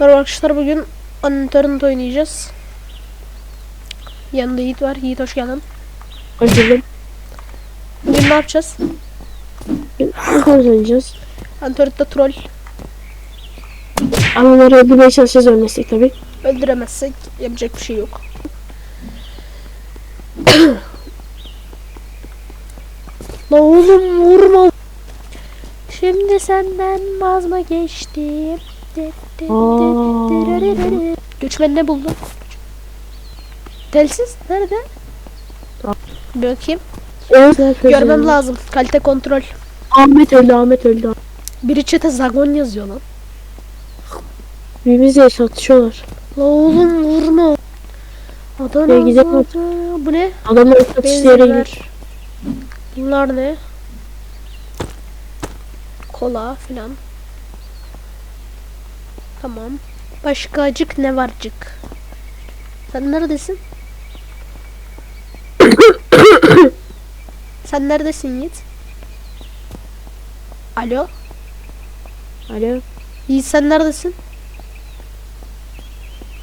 Merhaba arkadaşlar bugün Unturned oynayacağız. Yanında Yiğit var. Yiğit hoş geldin. Özledim. Bugün ne yapacağız? Oynayacağız. Unturned'da troll. Ama onları öldürmeye çalışacağız ölmesek tabii. Öldüremezsek yapacak bir şey yok. La oğlum vurma. Şimdi senden vaz mı geçtim? Aa. Göçmen ne buldun? Telsiz nerede? Bir bakayım. Evet, Görmem lazım. Kalite kontrol. Ahmet öldü Ahmet öldü. Biri çete Zagon yazıyor lan. Birbirimizle satışıyorlar. La oğlum vurma. Adana Şuraya gidelim. zaten- Bu ne? Adamlar satış yere gidiyor. Bunlar ne? Kola filan. Tamam. Başka acık ne varcık? Sen neredesin? Sen neredesin Yiğit? Alo? Alo. Yiğit sen neredesin?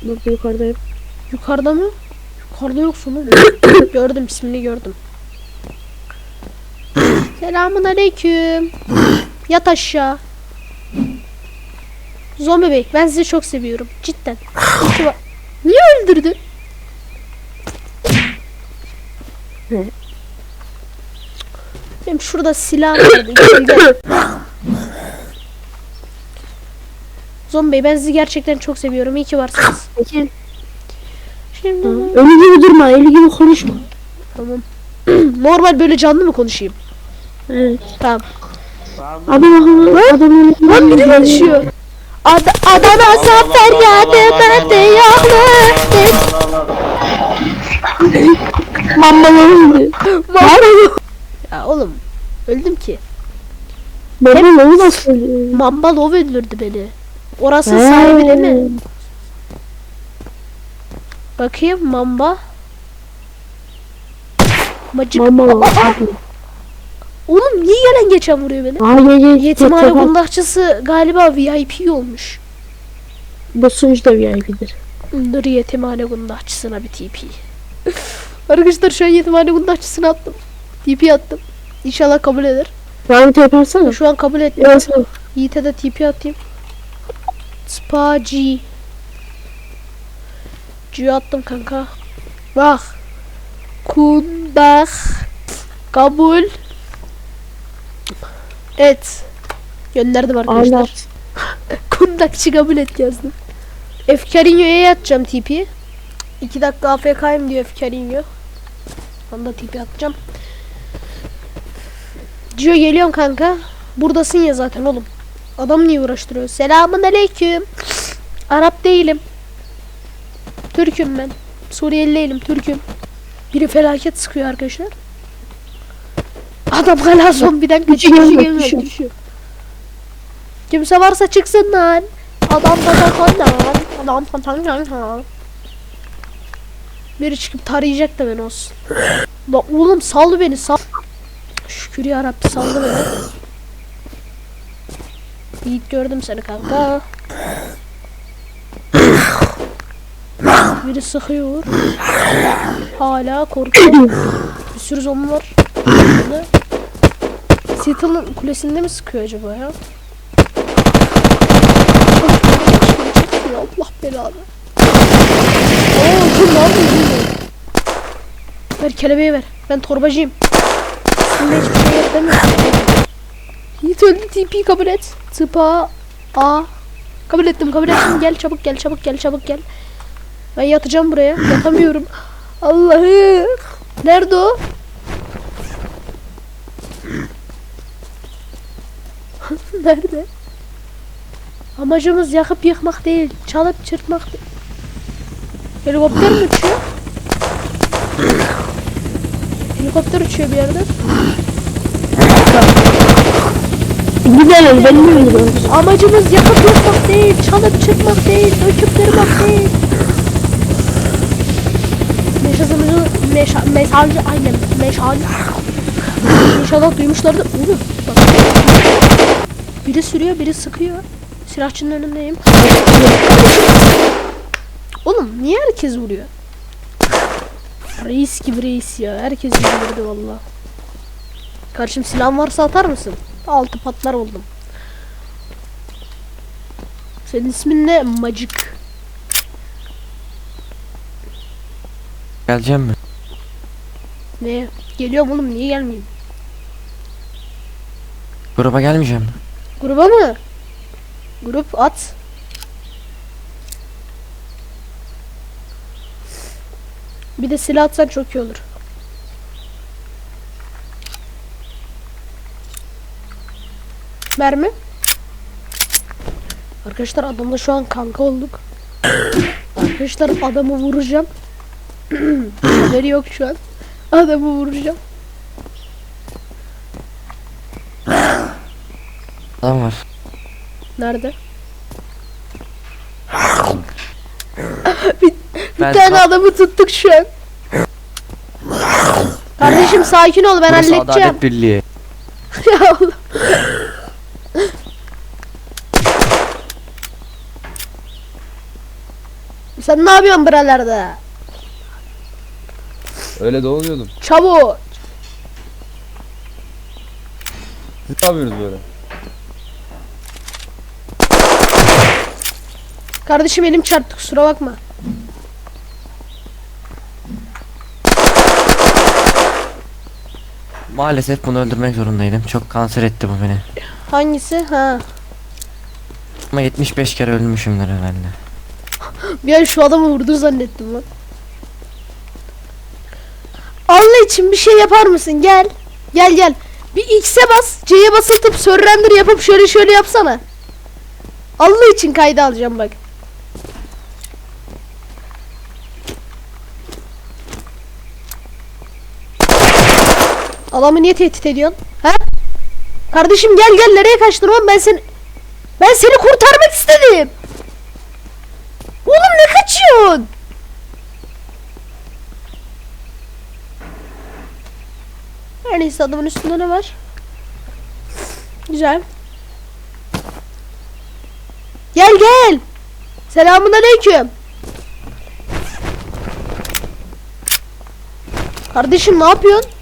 Bak yukarıdayım. Yukarıda mı? Yukarıda yoksun oğlum. gördüm ismini gördüm. Selamun aleyküm. Yat aşağı. Zombi bey ben sizi çok seviyorum. Cidden. Niye öldürdü? Benim şurada silah vardı. Gel gel. Zombi bey ben sizi gerçekten çok seviyorum. İyi ki varsınız. Peki. Şimdi Ölü gibi durma, ölü gibi konuşma. tamam. Normal böyle canlı mı konuşayım? Evet. Tamam. Adam adam öyle Lan biri konuşuyor. Ad Adana zafer yadı ben de yağlı. Mammalar öldü. Ya oğlum öldüm ki. Oğlu nasıl öldü? Mamba Love öldürdü beni. Orası He. sahibi değil mi? Bakayım Mamba. Macık. Mamma Aa, Oğlum niye gelen geçen vuruyor beni? Gece Yetimhane kundakçısı galiba VIP olmuş. Bu sunucu da VIP'dir. Dur yetimhane kundakçısına bir TP. Arkadaşlar şu an yetimhane kundakçısına attım. TP attım. İnşallah kabul eder. Rahmet yaparsana. Şu an kabul etmiyor. Yiğit'e de TP atayım. Spa G. G attım kanka. Bak. Kundak. Kabul. Et. Gönderdim arkadaşlar. Anlat. Kundakçı kabul et yazdım. Efkarinho'ya yatacağım TP. 2 dakika AFK'yim diyor Efkarinho. Ben de TP atacağım. Gio geliyorum kanka. Buradasın ya zaten oğlum. Adam niye uğraştırıyor? Selamun aleyküm. Arap değilim. Türk'üm ben. Suriyeli değilim Türk'üm. Biri felaket sıkıyor arkadaşlar. Adam hala zombiden küçük Düşüyor, düşüyor. Düşüyor. Kimse varsa çıksın lan. Adam da da lan. Adam falan lan. Biri çıkıp tarayacak da ben olsun. La oğlum sal beni sal. Şükür ya Rabbi saldı beni. Yiğit gördüm seni kanka. Biri sıkıyor. Hala korkuyor. Bir sürü zombi var. Seattle'ın kulesinde mi sıkıyor acaba ya? Allah belanı. Oo dur ne yapıyorsun? Ver kelebeği ver. Ben torbacıyım. Üstümde hiçbir şey yok? Yiğit öldü TP kabul et. Tıpa A. Kabul ettim kabul ettim. Gel çabuk gel çabuk gel çabuk gel. Ben yatacağım buraya. Yatamıyorum. Allah'ım. Nerede o? Nerede? Amacımız yakıp yıkmak değil. Çalıp çırpmak değil. Helikopter mi uçuyor? Helikopter uçuyor bir yerden. Güzel ben mi öldürüyorum? Amacımız yakıp yıkmak değil, çalıp çırpmak değil, döküp kırmak değil. Mesajımızı meşa, mesajı aynen meşal. İnşallah duymuşlardır. Oğlum bak. Biri sürüyor, biri sıkıyor. silahçının önündeyim. Oğlum niye herkes vuruyor? Reis gibi reis ya. Herkes indirdi valla. Karşım silahın varsa atar mısın? Altı patlar oldum. Senin ismin ne? Macık. Geleceğim mi? Ne? Geliyorum oğlum niye gelmeyeyim? Gruba gelmeyeceğim mi? Gruba mı? Grup at. Bir de silah atsan çok iyi olur. Mermi. Arkadaşlar adamla şu an kanka olduk. Arkadaşlar adamı vuracağım. Haberi yok şu an. Adamı vuracağım. Adam var. Nerede? bir, bir Ben tane adamı tuttuk şu an. Kardeşim sakin ol ben Burası halledeceğim. Adalet Birliği. ya oğlum. Sen ne yapıyorsun buralarda? Öyle de oluyordum. Çabuk. Ne yapıyorsunuz böyle? Kardeşim elim çarptı kusura bakma. Maalesef bunu öldürmek zorundaydım. Çok kanser etti bu beni. Hangisi? Ha. Ama 75 kere ölmüşümdür herhalde. Bir an şu adamı vurdu zannettim lan. Allah için bir şey yapar mısın? Gel. Gel gel. Bir X'e bas. C'ye basıltıp surrender yapıp şöyle şöyle yapsana. Allah için kayda alacağım bak. Adamı niye tehdit ediyorsun? Ha? Kardeşim gel gel nereye kaçtın oğlum ben seni ben seni kurtarmak istedim. Oğlum ne kaçıyorsun? Her neyse adamın üstünde ne var? Güzel. Gel gel. Selamun aleyküm. Kardeşim ne yapıyorsun?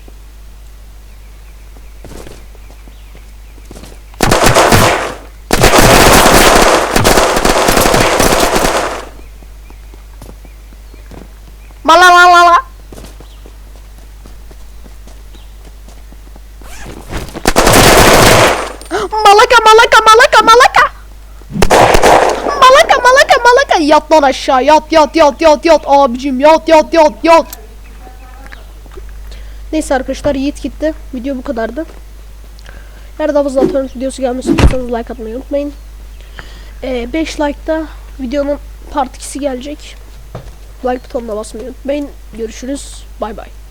Yat lan aşağı yat yat yat yat yat abicim yat yat yat yat. Neyse arkadaşlar Yiğit gitti. Video bu kadardı. Eğer daha fazla atıyorum videosu gelmesi istiyorsanız like atmayı unutmayın. 5 like'da videonun part 2'si gelecek. Like butonuna basmayı unutmayın. Görüşürüz. Bay bay.